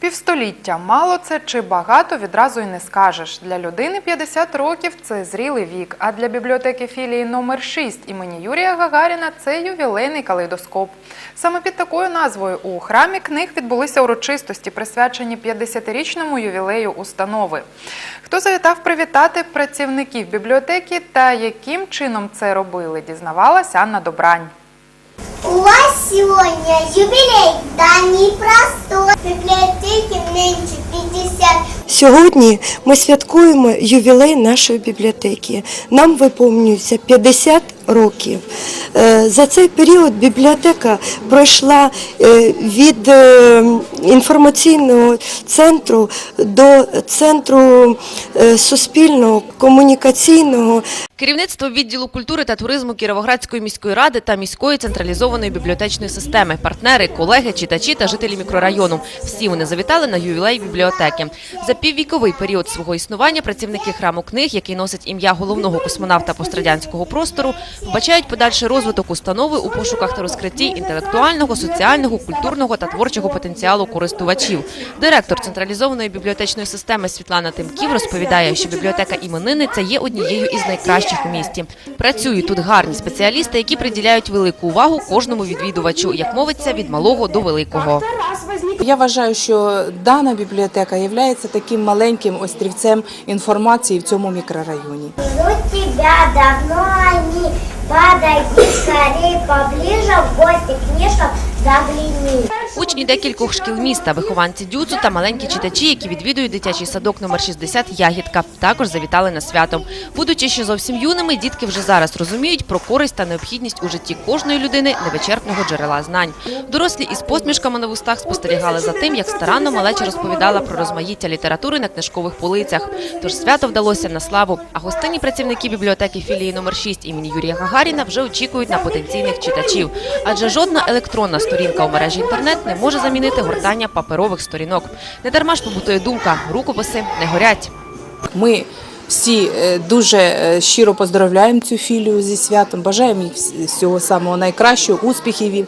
Півстоліття мало це чи багато відразу й не скажеш. Для людини 50 років це зрілий вік. А для бібліотеки філії номер 6 імені Юрія Гагаріна це ювілейний калейдоскоп. Саме під такою назвою у храмі книг відбулися урочистості, присвячені 50-річному ювілею установи. Хто завітав привітати працівників бібліотеки та яким чином це робили, дізнавалася Анна Добрань. У вас сегодня юбилей, Сьогодні ми святкуємо ювілей нашої бібліотеки. Нам виповнюється 50 років. Е, За цей період бібліотека пройшла е, від е, інформаційного центру до центру суспільного комунікаційного Керівництво відділу культури та туризму Кіровоградської міської ради та міської централізованої бібліотечної системи, партнери, колеги, читачі та жителі мікрорайону. Всі вони завітали на ювілей бібліотеки. За піввіковий період свого існування працівники храму книг, який носить ім'я головного космонавта пострадянського простору, вбачають подальший розвиток установи у пошуках та розкритті інтелектуального, соціального, культурного та творчого потенціалу користувачів. Директор централізованої бібліотечної системи Світлана Тимків розповідає, що бібліотека іменинниця є однією із найкращих у місті. Працюють тут гарні спеціалісти, які приділяють велику увагу кожному відвідувачу, як мовиться, від малого до великого. Я вважаю, що дана бібліотека є таким маленьким острівцем інформації в цьому мікрорайоні. Ждут тебя давно. Подойди скорее поближе, в гости к книжкам загляни. Учні декількох шкіл міста, вихованці дюцу та маленькі читачі, які відвідують дитячий садок номер 60 «Ягідка», також завітали на свято. Будучи ще зовсім юними, дітки вже зараз розуміють про користь та необхідність у житті кожної людини невичерпного джерела знань. Дорослі із посмішками на вустах спостерігали за тим, як старанно малеча розповідала про розмаїття літератури на книжкових полицях. Тож свято вдалося на славу. А гостинні працівники бібліотеки філії номер 6 імені Юрія Гагаріна вже очікують на потенційних читачів. Адже жодна електронна сторінка у мережі інтернет не може замінити гортання паперових сторінок. Не дарма ж побутує думка, рукописи не горять. Ми всі е, дуже е, щиро поздравляємо цю філію зі святом, бажаємо вс- всього самого найкращого, успіхів їм.